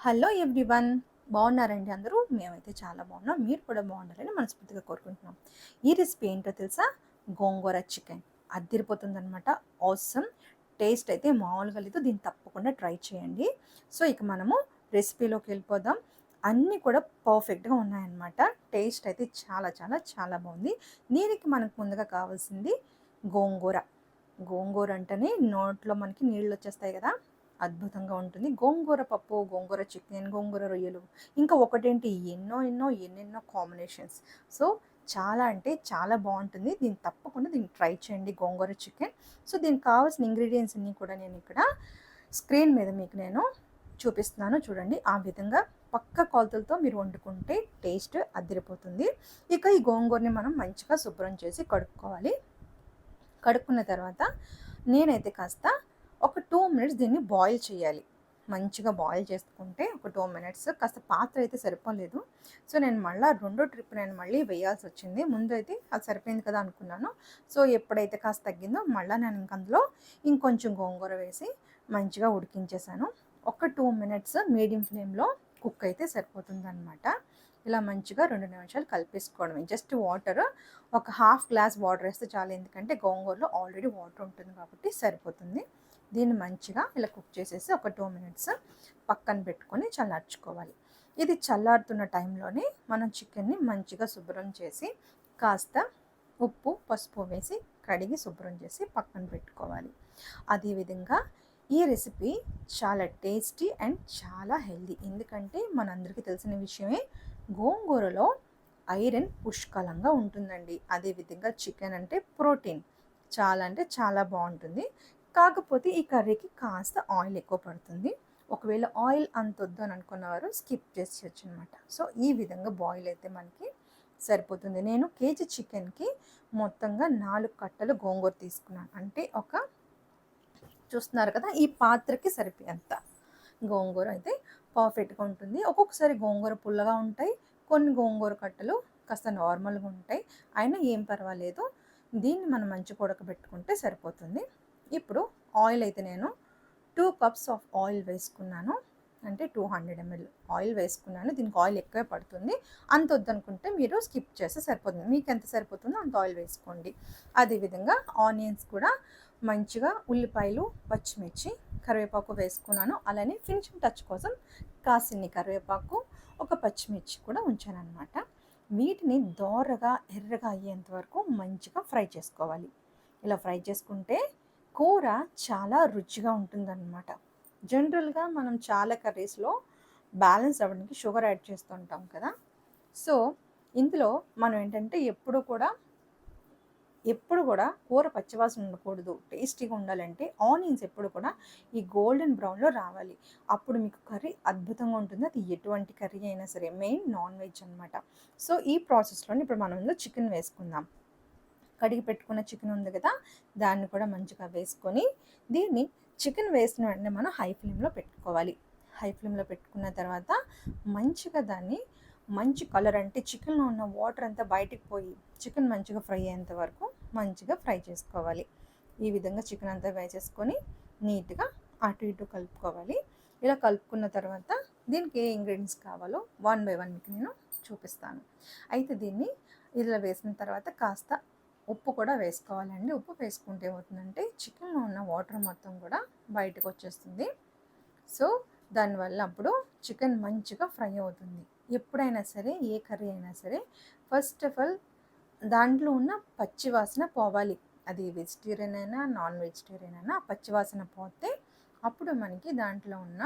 Hello everyone బాగున్నారండి అందరూ? మేమైతే చాలా బాగున్నాం. మీరు కూడా బాగుండాలని మనస్ఫూర్తిగా కోరుకుంటున్నాం. ఈ రెసిపీ ఏంటో తెలుసా? గోంగూర చికెన్. అద్దరిపోతుందనమాట ఆసమ్ టేస్ట్ అయితే మామూలుగా లేదు. దీన్ని తప్పకుండా ట్రై చేయండి. సో ఇక మనము రెసిపీలోకి వెళ్ళిపోదాం. అన్నీ కూడా పర్ఫెక్ట్గా ఉన్నాయన్నమాట. టేస్ట్ అయితే చాలా చాలా చాలా బాగుంది. దీనికి మనకు ముందుగా కావాల్సింది గోంగూర. గోంగూర అంటేనే నోట్లో మనకి నీళ్ళు వచ్చేస్తాయి కదా? అద్భుతంగా ఉంటుంది. గోంగూర పప్పు గోంగూర చికెన్ గోంగూర రొయ్యలు ఇంకా ఒకటేంటి? ఎన్నో ఎన్నో ఎన్నెన్నో కాంబినేషన్స్ సో చాలా అంటే చాలా బాగుంటుంది. దీన్ని తప్పకుండా దీన్ని ట్రై చేయండి గోంగూర చికెన్. సో దీనికి కావాల్సిన ఇంగ్రీడియంట్స్ అన్నీ కూడా నేను ఇక్కడ స్క్రీన్ మీద మీకు నేను చూపిస్తున్నాను. చూడండి ఆ విధంగా పక్క కొలతలతో మీరు వండుకుంటే టేస్ట్ అదిరిపోతుంది. ఇక ఈ గోంగూరని మనం మంచిగా శుభ్రం చేసి కడుక్కోవాలి. కడుక్కున్న తర్వాత నేనైతే కాస్త ఒక టూ మినిట్స్ దీన్ని బాయిల్ చేయాలి. మంచిగా బాయిల్ చేసుకుంటే ఒక టూ మినిట్స్ కాస్త పాత్ర అయితే సరిపోలేదు. సో నేను మళ్ళీ రెండో ట్రిప్ నేను మళ్ళీ వేయాల్సి వచ్చింది. ముందు అయితే అది సరిపోయింది కదా అనుకున్నాను. సో ఎప్పుడైతే కాస్త తగ్గిందో మళ్ళీ నేను ఇంక అందులో ఇంకొంచెం గోంగూర వేసి మంచిగా ఉడికించేసాను. ఒక టూ మినిట్స్ మీడియం ఫ్లేమ్లో కుక్ అయితే సరిపోతుంది ఇలా మంచిగా రెండు నిమిషాలు కలిపేసుకోవడమే. జస్ట్ వాటర్ ఒక హాఫ్ గ్లాస్ వాటర్ వేస్తే చాలు. ఎందుకంటే గోంగూరలో ఆల్రెడీ వాటర్ ఉంటుంది కాబట్టి సరిపోతుంది. దీన్ని మంచిగా ఇలా కుక్ చేసేసి ఒక టూ మినిట్స్ పక్కన పెట్టుకొని చల్లార్చుకోవాలి. ఇది చల్లారుతున్న టైంలోనే మనం చికెన్ని మంచిగా శుభ్రం చేసి కాస్త ఉప్పు పసుపు వేసి కడిగి శుభ్రం చేసి పక్కన పెట్టుకోవాలి. అదేవిధంగా ఈ రెసిపీ చాలా టేస్టీ అండ్ చాలా హెల్దీ. ఎందుకంటే మనందరికీ తెలిసిన విషయమే గోంగూరలో ఐరన్ పుష్కలంగా ఉంటుందండి. అదేవిధంగా చికెన్ అంటే ప్రోటీన్. చాలా అంటే చాలా బాగుంటుంది. కాకపోతే ఈ కర్రీకి కాస్త ఆయిల్ ఎక్కువ పడుతుంది. ఒకవేళ ఆయిల్ అంత వద్దు అని అనుకున్నవారు స్కిప్ చేసేయచ్చు అనమాట సో ఈ విధంగా బాయిల్ అయితే మనకి సరిపోతుంది. నేను కేజీ చికెన్కి మొత్తంగా నాలుగు కట్టలు గోంగూర తీసుకున్నాను. అంటే ఒక చూస్తున్నారు కదా ఈ పాత్రకి సరిపోయేంత గోంగూర అయితే పర్ఫెక్ట్గా ఉంటుంది. ఒక్కొక్కసారి గోంగూర పుల్లగా ఉంటాయి కొన్ని గోంగూర కట్టలు కాస్త నార్మల్గా ఉంటాయి. అయినా ఏం పర్వాలేదు దీన్ని మనం మంచి ఉడకబెట్టుకుంటే సరిపోతుంది. ఇప్పుడు ఆయిల్ అయితే నేను టూ కప్స్ ఆఫ్ ఆయిల్ వేసుకున్నాను. అంటే టూ హండ్రెడ్ ఎంఎల్ ఆయిల్ వేసుకున్నాను. దీనికి ఆయిల్ ఎక్కువే పడుతుంది. అంత వద్దనుకుంటే మీరు స్కిప్ చేస్తే సరిపోతుంది. మీకు ఎంత సరిపోతుందో అంత ఆయిల్ వేసుకోండి. అదేవిధంగా ఆనియన్స్ కూడా మంచిగా ఉల్లిపాయలు పచ్చిమిర్చి కరివేపాకు వేసుకున్నాను. అలానే ఫినిషింగ్ టచ్ కోసం కాసిన్ని కరివేపాకు ఒక పచ్చిమిర్చి కూడా ఉంచాను అనమాట వీటిని దోరగా ఎర్రగా అయ్యేంత వరకు మంచిగా ఫ్రై చేసుకోవాలి. ఇలా ఫ్రై చేసుకుంటే కూర చాలా రుచిగా ఉంటుందన్నమాట. జనరల్గా మనం చాలా కర్రీస్లో బ్యాలెన్స్ అవ్వడానికి షుగర్ యాడ్ చేస్తుంటాం కదా. సో ఇందులో మనం ఏంటంటే ఎప్పుడు కూడా ఎప్పుడు కూడా కూర పచ్చివాసన ఉండకూడదు టేస్టీగా ఉండాలంటే ఆనియన్స్ ఎప్పుడు కూడా ఈ గోల్డెన్ బ్రౌన్లో రావాలి. అప్పుడు మీకు కర్రీ అద్భుతంగా ఉంటుంది. అది ఎటువంటి కర్రీ అయినా సరే మెయిన్ నాన్ వెజ్ అనమాట సో ఈ ప్రాసెస్లోనే ఇప్పుడు మనం చికెన్ వేసుకుందాం. కడిగి పెట్టుకున్న చికెన్ ఉంది కదా దాన్ని కూడా మంచిగా వేసుకొని దీన్ని చికెన్ వేసిన వెంటనే మనం హై ఫ్లేమ్లో పెట్టుకోవాలి. హై ఫ్లేమ్లో పెట్టుకున్న తర్వాత మంచిగా దాన్ని మంచి కలర్ అంటే చికెన్లో ఉన్న వాటర్ అంతా బయటికి పోయి చికెన్ మంచిగా ఫ్రై అయ్యేంత వరకు మంచిగా ఫ్రై చేసుకోవాలి. ఈ విధంగా చికెన్ అంతా వేసేసుకొని నీట్గా అటు ఇటు కలుపుకోవాలి. ఇలా కలుపుకున్న తర్వాత దీనికి ఏ ఇంగ్రీడియంట్స్ కావాలో వన్ బై వన్ మీకు నేను చూపిస్తాను. అయితే దీన్ని ఇలా వేసిన తర్వాత కాస్త ఉప్పు కూడా వేసుకోవాలండి. ఉప్పు వేసుకుంటే ఏమవుతుందంటే చికెన్లో ఉన్న వాటర్ మొత్తం కూడా బయటకు వచ్చేస్తుంది సో దానివల్ల అప్పుడు చికెన్ మంచిగా ఫ్రై అవుతుంది. ఎప్పుడైనా సరే ఏ కర్రీ అయినా సరే ఫస్ట్ ఆఫ్ ఆల్ దాంట్లో ఉన్న పచ్చివాసన పోవాలి. అది వెజిటేరియన్ అయినా నాన్ వెజిటేరియన్ అయినా పచ్చివాసన పోతే అప్పుడు మనకి దాంట్లో ఉన్న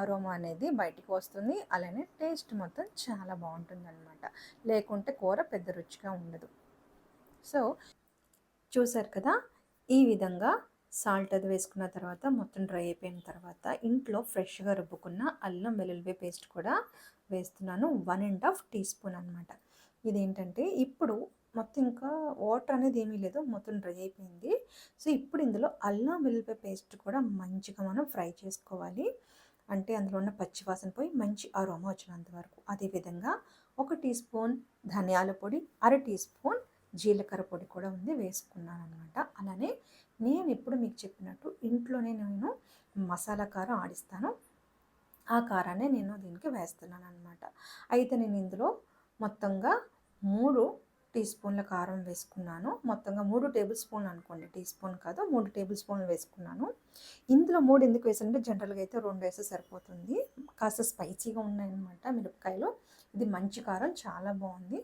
అరోమా అనేది బయటికి వస్తుంది. అలానే టేస్ట్ మొత్తం చాలా బాగుంటుంది అనమాట లేకుంటే కూర పెద్ద రుచిగా ఉండదు. సో చూసారు కదా ఈ విధంగా సాల్ట్ అది వేసుకున్న తర్వాత మొత్తం డ్రై అయిపోయిన తర్వాత ఇంట్లో ఫ్రెష్గా రుబ్బుకున్న అల్లం వెల్లుల్లి పేస్ట్ కూడా వేస్తున్నాను. One and half tea spoon అనమాట ఇదేంటంటే ఇప్పుడు మొత్తం ఇంకా వాటర్ అనేది ఏమీ లేదు మొత్తం డ్రై అయిపోయింది. సో ఇప్పుడు ఇందులో అల్లం వెల్లుల్లిపాయ పేస్ట్ కూడా మంచిగా మనం ఫ్రై చేసుకోవాలి. అంటే అందులో ఉన్న పచ్చివాసన పోయి మంచి అరోమా వచ్చినంత వరకు. అదేవిధంగా ఒక టీ స్పూన్ ధనియాల పొడి అర టీ స్పూన్ జీలకర్ర పొడి కూడా ఉంది వేసుకున్నాను అనమాట అలానే నేను ఎప్పుడు మీకు చెప్పినట్టు ఇంట్లోనే నేను మసాలా కారం ఆడిస్తాను. ఆ కారాన్ని నేను దీనికి వేస్తున్నాను అనమాట అయితే నేను ఇందులో మొత్తంగా మూడు టీ స్పూన్ల కారం వేసుకున్నాను. మొత్తంగా మూడు టేబుల్ స్పూన్ అనుకోండి టీ స్పూన్ కాదు మూడు టేబుల్ స్పూన్లు వేసుకున్నాను. ఇందులో మూడు ఎందుకు వేసానంటే జనరల్గా అయితే రెండు వేస్తే సరిపోతుంది. కాస్త స్పైసీగా ఉన్నాయన్నమాట మిరపకాయలు. ఇది మంచి కారం చాలా బాగుంది.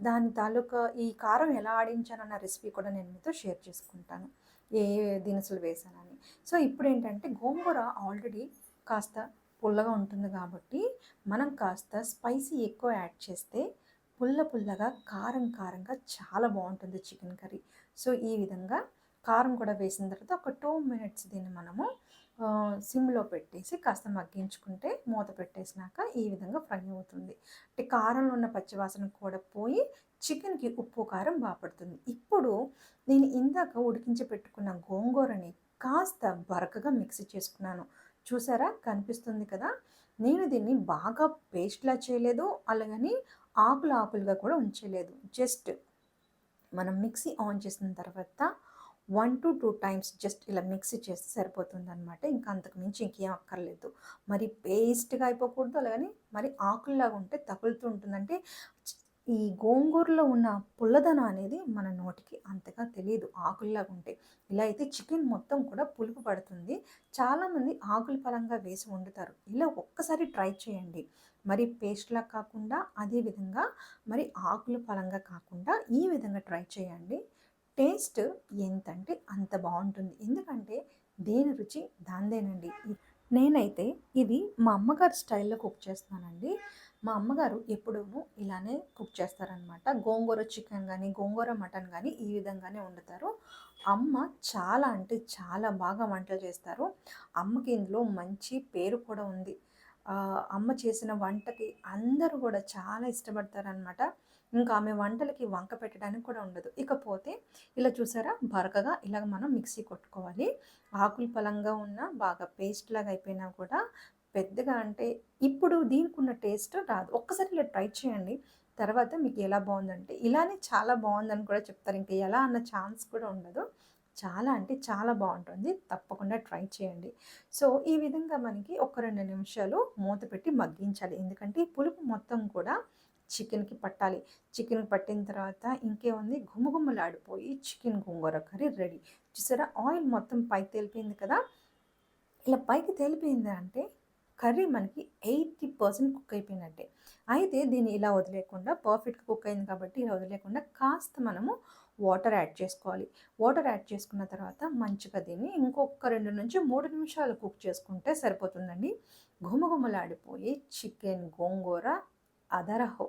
దాని తాలూకా ఈ కారం ఎలా ఆడించానన్న రెసిపీ కూడా నేను మీతో షేర్ చేసుకుంటాను. ఏ ఏ దినుసులు వేసానని. సో ఇప్పుడు ఏంటంటే గోంగూర ఆల్రెడీ కాస్త పుల్లగా ఉంటుంది కాబట్టి మనం కాస్త స్పైసీ ఎక్కువ యాడ్ చేస్తే పుల్ల పుల్లగా కారం కారంగా చాలా బాగుంటుంది చికెన్ కర్రీ. సో ఈ విధంగా కారం కూడా వేసిన తర్వాత ఒక టూ మినిట్స్ దీన్ని మనము సిమ్లో పెట్టేసి కాస్త మగ్గించుకుంటే మూత పెట్టేసినాక ఈ విధంగా ఫ్రై అవుతుంది. అంటే కారంలో ఉన్న పచ్చివాసన కూడా పోయి చికెన్కి ఉప్పు కారం బాపడుతుంది ఇప్పుడు నేను ఇందాక ఉడికించి పెట్టుకున్న గోంగూరని కాస్త బరకగా మిక్సీ చేసుకున్నాను. చూసారా? కనిపిస్తుంది కదా? నేను దీన్ని బాగా పేస్ట్లా చేయలేదు అలాగని ఆకులు ఆకులుగా కూడా ఉంచలేదు. జస్ట్ మనం మిక్సీ ఆన్ చేసిన తర్వాత one to two times just ఇలా మిక్స్ చేస్తే సరిపోతుంది అనమాట ఇంకా అంతకు మించి ఇంకేం అక్కర్లేదు. మరి పేస్ట్గా అయిపోకూడదు అలాగని మరి ఆకుల్లాగా ఉంటే తగులుతూ ఉంటుందంటే ఈ గోంగూరలో ఉన్న పుల్లదనం అనేది మన నోటికి అంతగా తెలియదు ఆకుల్లాగా ఉంటే. ఇలా అయితే చికెన్ మొత్తం కూడా పులుపు పడుతుంది. చాలామంది ఆకుల పరంగా వేసి వండుతారు. ఇలా ఒక్కసారి ట్రై చేయండి. మరి పేస్ట్లా కాకుండా అదేవిధంగా మరి ఆకుల పరంగా కాకుండా ఈ విధంగా ట్రై చేయండి. టేస్ట్ ఎంతంటే అంత బాగుంటుంది. ఎందుకంటే దేని రుచి దాందేనండి నేనైతే ఇది మా అమ్మగారు స్టైల్లో కుక్ చేస్తానండి మా అమ్మగారు ఎప్పుడూ ఇలానే కుక్ చేస్తారనమాట గోంగూర చికెన్ కానీ గోంగూర మటన్ కానీ ఈ విధంగానే వండుతారు. అమ్మ చాలా అంటే చాలా బాగా వంటలు చేస్తారు. అమ్మకి ఇందులో మంచి పేరు కూడా ఉంది. అమ్మ చేసిన వంటకి అందరూ కూడా చాలా ఇష్టపడతారనమాట ఇంకా ఆమె వంటలకి వంక పెట్టడానికి కూడా ఉండదు. ఇకపోతే ఇలా చూసారా? బరకగా ఇలాగ మనం మిక్సీ కొట్టుకోవాలి. ఆకులు పలంగా ఉన్న బాగా పేస్ట్ లాగా అయిపోయినా కూడా పెద్దగా అంటే ఇప్పుడు దీనికి ఉన్న టేస్ట్ రాదు. ఒక్కసారి ఇలా ట్రై చేయండి. తర్వాత మీకు ఎలా బాగుందంటే ఇలానే చాలా బాగుందని కూడా చెప్తారు. ఇంకా ఎలా అన్న ఛాన్స్ కూడా ఉండదు. చాలా అంటే చాలా బాగుంటుంది. తప్పకుండా ట్రై చేయండి. సో ఈ విధంగా మనకి ఒక రెండు నిమిషాలు మూత పెట్టి మగ్గించాలి. ఎందుకంటే ఈ పులుపు మొత్తం కూడా చికెన్కి పట్టాలి. చికెన్ పట్టిన తర్వాత ఇంకేముంది? గుమ్మగుమ్మలాడిపోయి చికెన్ గోంగూర కర్రీ రెడీ. చూసారా? ఆయిల్ మొత్తం పైకి తేలిపోయింది కదా? ఇలా పైకి తేలిపోయింది అంటే కర్రీ మనకి ఎయిటీ పర్సెంట్ కుక్ అయిపోయినట్టే. అయితే దీన్ని ఇలా వదిలేకుండా పర్ఫెక్ట్గా కుక్ అయింది కాబట్టి ఇలా వదిలేకుండా కాస్త మనము వాటర్ యాడ్ చేసుకోవాలి. వాటర్ యాడ్ చేసుకున్న తర్వాత మంచిగా దీన్ని ఇంకొక రెండు నుంచి మూడు నిమిషాలు కుక్ చేసుకుంటే సరిపోతుందండి. గుమగుమలాడిపోయి చికెన్ గోంగూర అదరహో.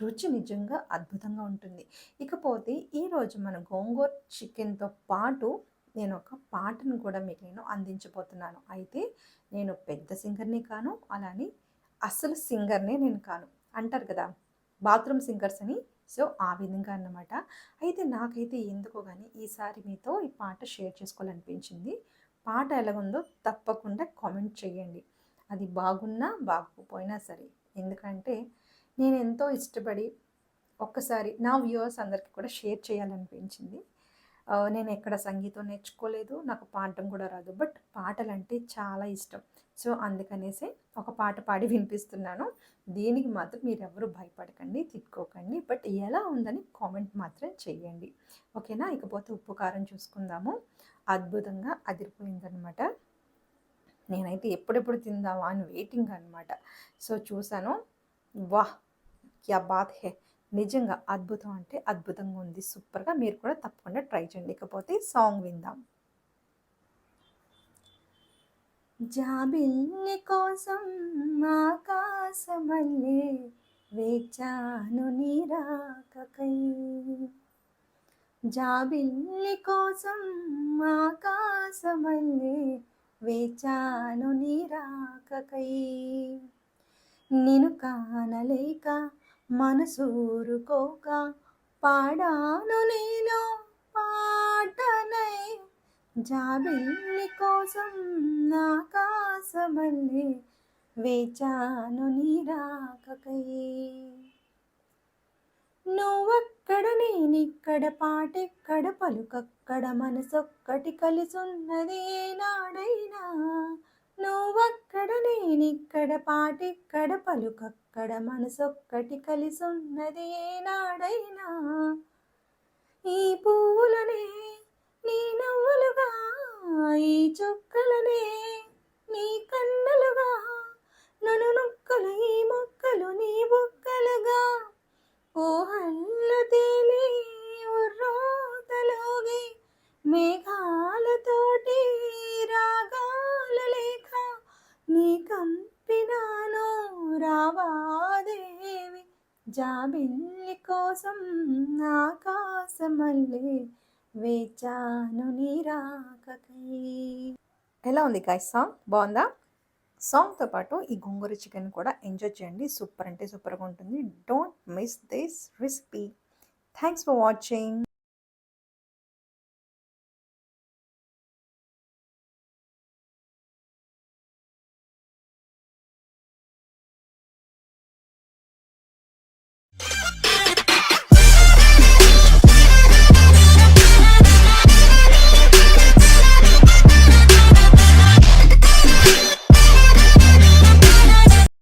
రుచి నిజంగా అద్భుతంగా ఉంటుంది. ఇకపోతే ఈరోజు మన గోంగూర చికెన్తో పాటు నేను ఒక పాటను కూడా మీకు నేను అందించబోతున్నాను. అయితే నేను పెద్ద సింగర్ని కాను అలానే అసలు సింగర్నే నేను కాను. అంటారు కదా బాత్రూమ్ సింగర్స్ అని. సో ఆ విధంగా అన్నమాట. అయితే నాకైతే ఎందుకో కానీ ఈసారి మీతో ఈ పాట షేర్ చేసుకోవాలనిపించింది. పాట ఎలాగుందో తప్పకుండా కామెంట్ చేయండి. అది బాగున్నా బాగోపోయినా సరే. ఎందుకంటే నేను ఎంతో ఇష్టపడి ఒక్కసారి నా వ్యూవర్స్ అందరికీ కూడా షేర్ చేయాలనిపించింది. నేను ఎక్కడ సంగీతం నేర్చుకోలేదు నాకు పాడటం కూడా రాదు బట్ పాటలు అంటే చాలా ఇష్టం. సో అందుకనేసి ఒక పాట పాడి వినిపిస్తున్నాను. దీనికి మాత్రం మీరు ఎవరు భయపడకండి తిట్టుకోకండి బట్ ఎలా ఉందని కామెంట్ మాత్రం చేయండి. ఓకేనా? ఇకపోతే ఉప్పు కారం చూసుకుందాము. అద్భుతంగా అదిరిపోయిందనమాట నేనైతే ఎప్పుడెప్పుడు తిందామా అని వెయిటింగ్ అనమాట సో చూసాను వాహ్! క్యా బాత్ హే. నిజంగా అద్భుతం అంటే అద్భుతంగా ఉంది. సూపర్గా మీరు కూడా తప్పకుండా ట్రై చేయండి. ఇకపోతే సాంగ్ విందాం. జాబిల్లి కోసం ఆకాశమల్లే వేచాను నీరాకకై. జాబిల్లి కోసం ఆకాశమల్లే వేచాను నీరాకకై. నిను కానలేక మనసూరుకోక పాడాను నేను పాటనై. జాబిల్లి కోసం ఆకాశమల్లి వేచాను నీరాకకై నువ్వక్కడ నేనిక్కడ పాటెక్కడ పలుకక్కడ మనసొక్కటి కలిసున్నదే నాడైనా. నువ్వక్కడ నేనిక్కడ పాటిక్కడ పలుకక్కడ మనసొక్కటి కలిసున్నది ఏనాడైనా. ఈ పువ్వులనే నీ నవ్వులుగా ఈ చుక్కలనే జాబిల్లి కోసం ఆకాశమల్లి వేచాను నీరాకకై ఎలా ఉంది గాయ సాంగ్ బాగుందా? సాంగ్తో పాటు ఈ గోంగూర చికెన్ కూడా ఎంజాయ్ చేయండి. సూపర్ అంటే సూపర్గా ఉంటుంది. Don't miss this recipe thanks for watching